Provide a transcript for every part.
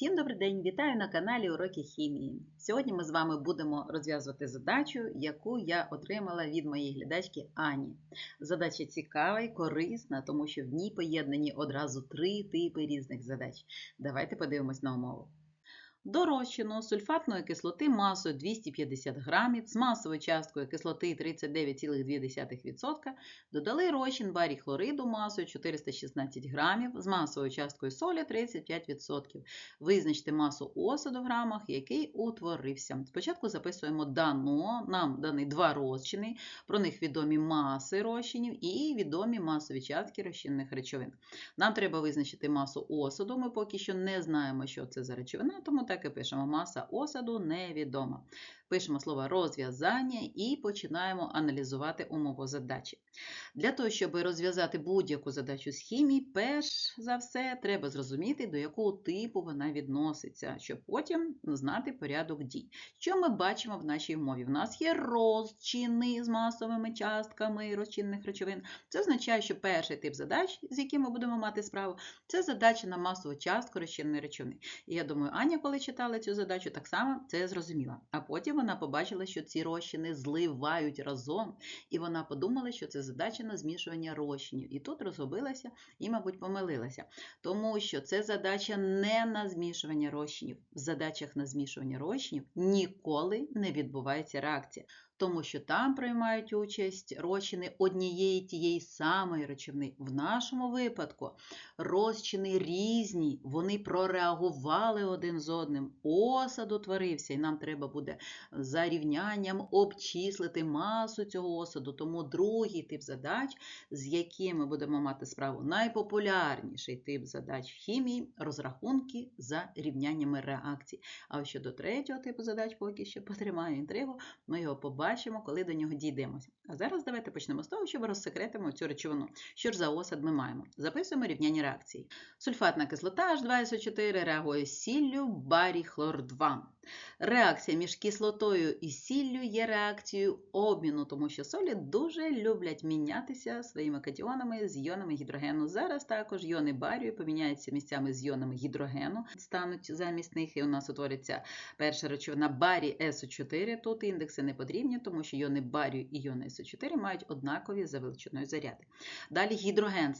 Всім добрий день! Вітаю на каналі Уроки хімії. Сьогодні ми з вами будемо розв'язувати задачу, яку я отримала від моєї глядачки Ані. Задача цікава і корисна, тому що в ній поєднані одразу три типи різних задач. Давайте подивимось на умову. До сульфатної кислоти масою 250 грамів з масовою часткою кислоти 39,2% додали розчин барій хлориду масою 416 грамів з масовою часткою солі 35%. Визначте масу осаду в грамах, який утворився. Спочатку записуємо дано, нам дані два розчини, про них відомі маси розчинів і відомі масові частки розчинних речовин. Нам треба визначити масу осаду, ми поки що не знаємо, що це за речовина, тому так і пишемо маса осаду невідома. Пишемо слово розв'язання і починаємо аналізувати умову задачі. Для того, щоб розв'язати будь-яку задачу з хімії, перш за все, треба зрозуміти, до якого типу вона відноситься, щоб потім знати порядок дій. Що ми бачимо в нашій умові? В нас є розчини з масовими частками розчинних речовин. Це означає, що перший тип задач, з яким ми будемо мати справу, це задача на масову частку розчинної речовини. І я думаю, Аня, коли читала цю задачу, так само це зрозуміла. А потім вона побачила, що ці розчини зливають разом, і вона подумала, що це задача на змішування розчинів. І тут розгубилася і, мабуть, помилилася. Тому що це задача не на змішування розчинів. В задачах на змішування розчинів ніколи не відбувається реакція тому що там приймають участь розчини однієї тієї самої речовини. В нашому випадку розчини різні, вони прореагували один з одним, осад утворився, і нам треба буде за рівнянням обчислити масу цього осаду. Тому другий тип задач, з яким ми будемо мати справу, найпопулярніший тип задач в хімії розрахунки за рівняннями реакцій. А щодо третього типу задач, поки що потримаю інтригу, ми його побачимо побачимо, коли до нього дійдемося. А зараз давайте почнемо з того, щоб розсекретимо цю речовину. Що ж за осад ми маємо? Записуємо рівняння реакції. Сульфатна кислота H2SO4 реагує з сіллю барій хлор 2. Реакція між кислотою і сіллю є реакцією обміну, тому що солі дуже люблять мінятися своїми катіонами з йонами гідрогену. Зараз також йони барію поміняються місцями з йонами гідрогену, стануть замість них, і у нас утвориться перша речовина барій СО4. Тут індекси не потрібні, тому що йони барію і йони СО4 мають однакові за величиною заряди. Далі гідроген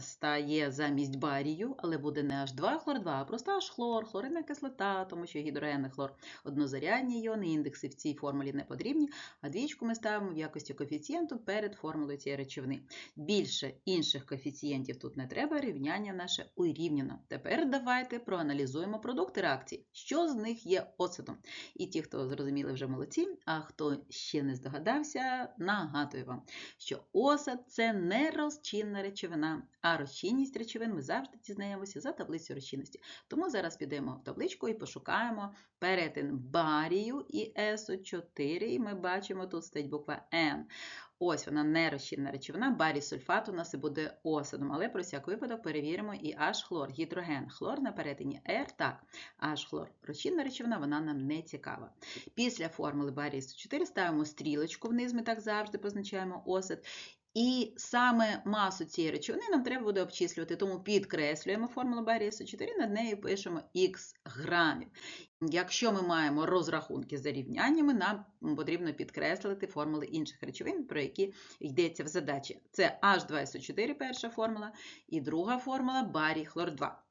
стає замість барію, але буде не H2 хлор 2, а просто H хлор, хлоридна кислота, тому що гідроген і хлор однозарядні іони, індекси в цій формулі не потрібні, а двічку ми ставимо в якості коефіцієнту перед формулою цієї речовини. Більше інших коефіцієнтів тут не треба, рівняння наше урівняно. Тепер давайте проаналізуємо продукти реакції, що з них є оцетом. І ті, хто зрозуміли вже молодці, а хто ще не здогадався, нагадую вам, що осад це не розчинна речовина, а розчинність речовин ми завжди дізнаємося за таблицю розчинності. Тому зараз підемо в табличку і пошукаємо перетин барію і СО4, і ми бачимо, тут стоїть буква Н. Ось вона нерозчинна речовина, барій сульфат у нас і буде осадом, але про всяк випадок перевіримо і H-хлор, гідроген, хлор на перетині R, так, H-хлор, розчинна речовина, вона нам не цікава. Після формули барій СО4 ставимо стрілочку вниз, ми так завжди позначаємо осад. І саме масу цієї речовини нам треба буде обчислювати, тому підкреслюємо формулу барія СО4, над нею пишемо х грамів. Якщо ми маємо розрахунки за рівняннями, нам потрібно підкреслити формули інших речовин, про які йдеться в задачі. Це H2SO4 перша формула, і друга формула барій хлор 2.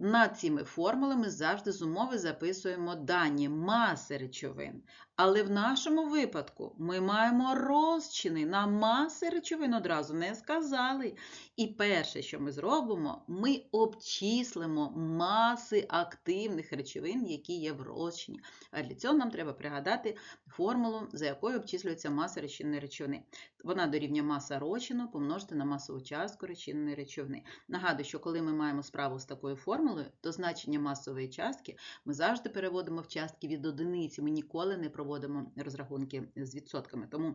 Над цими формулами завжди з умови записуємо дані маси речовин. Але в нашому випадку ми маємо розчини на маси речовин одразу не сказали. І перше, що ми зробимо, ми обчислимо маси активних речовин, які є в розчині. А для цього нам треба пригадати формулу, за якою обчислюється маса речинної речовини. Вона дорівнює маса розчину помножити на масову частку речинної речовини. Нагадую, що коли ми маємо справу з такою формулою, то значення масової частки ми завжди переводимо в частки від одиниці. Ми ніколи не проводимо розрахунки з відсотками. Тому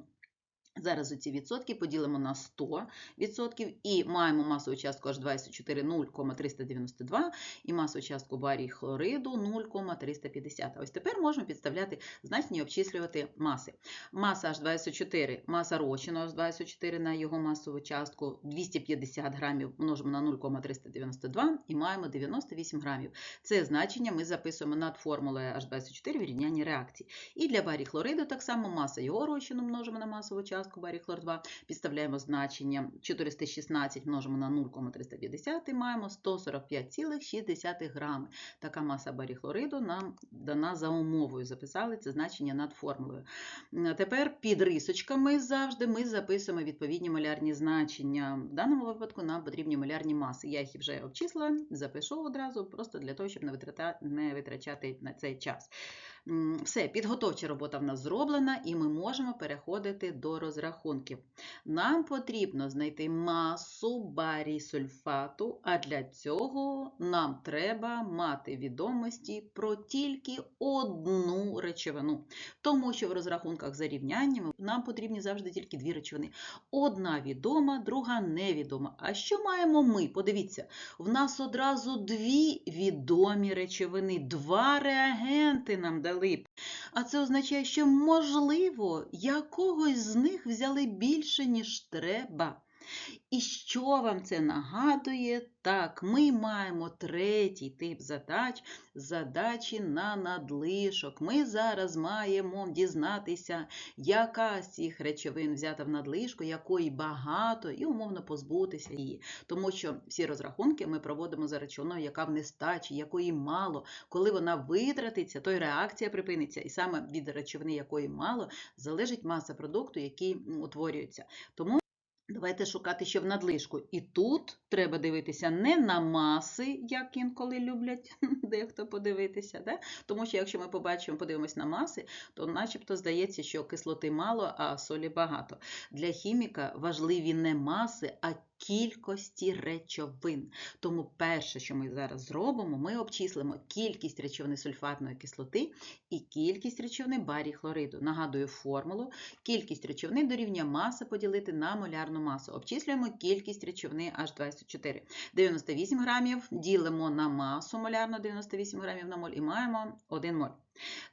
Зараз ці відсотки поділимо на 100 відсотків і маємо масову частку H24 0,392 і масову частку барій хлориду 0,350. Ось тепер можемо підставляти значення і обчислювати маси. Маса H24, маса розчину H24 на його масову частку 250 грамів множимо на 0,392 і маємо 98 грамів. Це значення ми записуємо над формулою H24 в рівнянні реакції. І для барій хлориду так само маса його розчину множимо на масову частку барій хлор 2, підставляємо значення 416 множимо на 0,350 і маємо 145,6 грами. Така маса барій хлориду нам дана за умовою. Записали це значення над формулою. Тепер під рисочками завжди ми записуємо відповідні малярні значення. В даному випадку нам потрібні малярні маси. Я їх вже обчислила, запишу одразу, просто для того, щоб не витрачати на цей час. Все, підготовча робота в нас зроблена, і ми можемо переходити до розрахунків. Нам потрібно знайти масу барій сульфату, а для цього нам треба мати відомості про тільки одну речовину. Тому що в розрахунках за рівняннями нам потрібні завжди тільки дві речовини. Одна відома, друга невідома. А що маємо ми? Подивіться, в нас одразу дві відомі речовини, два реагенти нам дали. А це означає, що, можливо, якогось з них взяли більше, ніж треба. І що вам це нагадує? Так, ми маємо третій тип задач задачі на надлишок. Ми зараз маємо дізнатися, яка з цих речовин взята в надлишку, якої багато, і умовно позбутися її. Тому що всі розрахунки ми проводимо за речовиною, яка в нестачі, якої мало. Коли вона витратиться, то й реакція припиниться. І саме від речовини, якої мало, залежить маса продукту, який утворюється. Тому Давайте шукати, ще в надлишку. І тут треба дивитися не на маси, як інколи люблять дехто подивитися. Да? Тому що якщо ми побачимо, подивимось на маси, то начебто здається, що кислоти мало, а солі багато. Для хіміка важливі не маси, а кількості речовин. Тому перше, що ми зараз зробимо, ми обчислимо кількість речовини сульфатної кислоти і кількість речовини барій хлориду. Нагадую формулу. Кількість речовини дорівнює маса поділити на молярну масу. Обчислюємо кількість речовини H24. 98 грамів ділимо на масу молярну 98 грамів на моль і маємо 1 моль.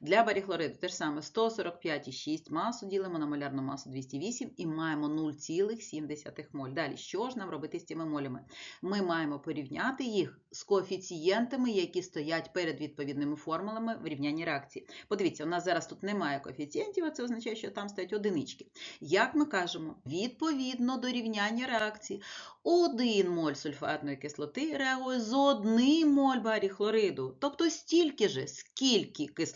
Для баріхлориду те ж саме 145,6 масу ділимо на молярну масу 208 і маємо 0,7 моль. Далі, що ж нам робити з цими молями? Ми маємо порівняти їх з коефіцієнтами, які стоять перед відповідними формулами в рівнянні реакції. Подивіться, у нас зараз тут немає коефіцієнтів, а це означає, що там стоять одинички. Як ми кажемо, відповідно до рівняння реакції, 1 моль сульфатної кислоти реагує з 1 моль баріхлориду. Тобто стільки же, скільки кислоти,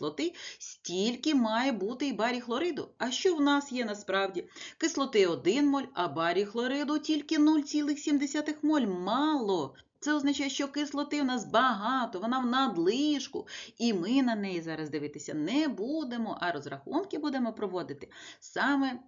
стільки має бути і барі хлориду. А що в нас є насправді? Кислоти 1 моль, а барі хлориду тільки 0,7 моль. Мало. Це означає, що кислоти в нас багато, вона в надлишку, і ми на неї зараз дивитися не будемо, а розрахунки будемо проводити саме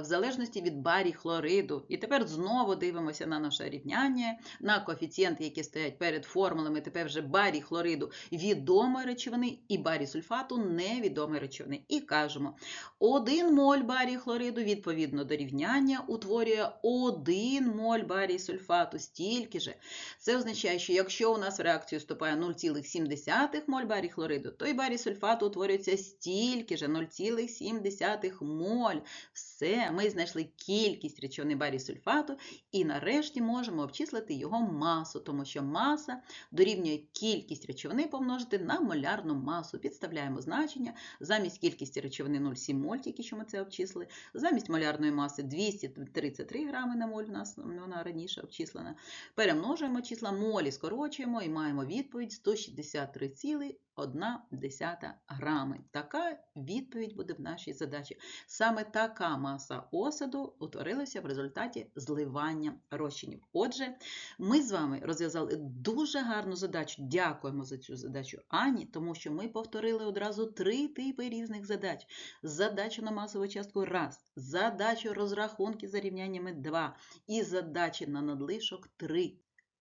в залежності від барій хлориду. І тепер знову дивимося на наше рівняння, на коефіцієнти, які стоять перед формулами. Тепер вже барій хлориду відомої речовини і барій сульфату невідомої речовини. І кажемо, 1 моль барій хлориду відповідно до рівняння утворює 1 моль барій сульфату, стільки же. Це означає, що якщо у нас в реакцію вступає 0,7 моль барій хлориду, то і барій сульфату утворюється стільки же 0,7 моль. Все, ми знайшли кількість речовини барій сульфату і нарешті можемо обчислити його масу, тому що маса дорівнює кількість речовини помножити на молярну масу. Підставляємо значення замість кількості речовини 0,7 моль, тільки що ми це обчислили, замість молярної маси 233 грами на моль, у нас вона раніше обчислена. Перемножуємо числа молі, скорочуємо і маємо відповідь 163,1 грами. Така відповідь буде в нашій задачі. Саме така маса осаду утворилася в результаті зливання розчинів. Отже, ми з вами розв'язали дуже гарну задачу. Дякуємо за цю задачу Ані, тому що ми повторили одразу три типи різних задач. Задачу на масову частку раз, задачу розрахунки за рівняннями 2 і задачі на надлишок 3.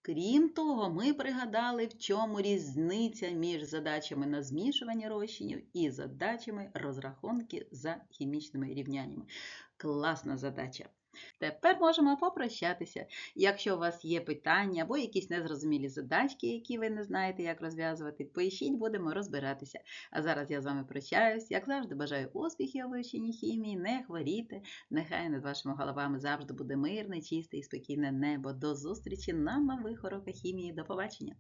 Крім того, ми пригадали, в чому різниця між задачами на змішування розчинів і задачами розрахунки за хімічними рівняннями. Класна задача. Тепер можемо попрощатися. Якщо у вас є питання або якісь незрозумілі задачки, які ви не знаєте, як розв'язувати, пишіть, будемо розбиратися. А зараз я з вами прощаюсь. Як завжди, бажаю успіхів у вивченні хімії, не хворійте. Нехай над вашими головами завжди буде мирне, чисте і спокійне небо. До зустрічі на нових уроках хімії. До побачення!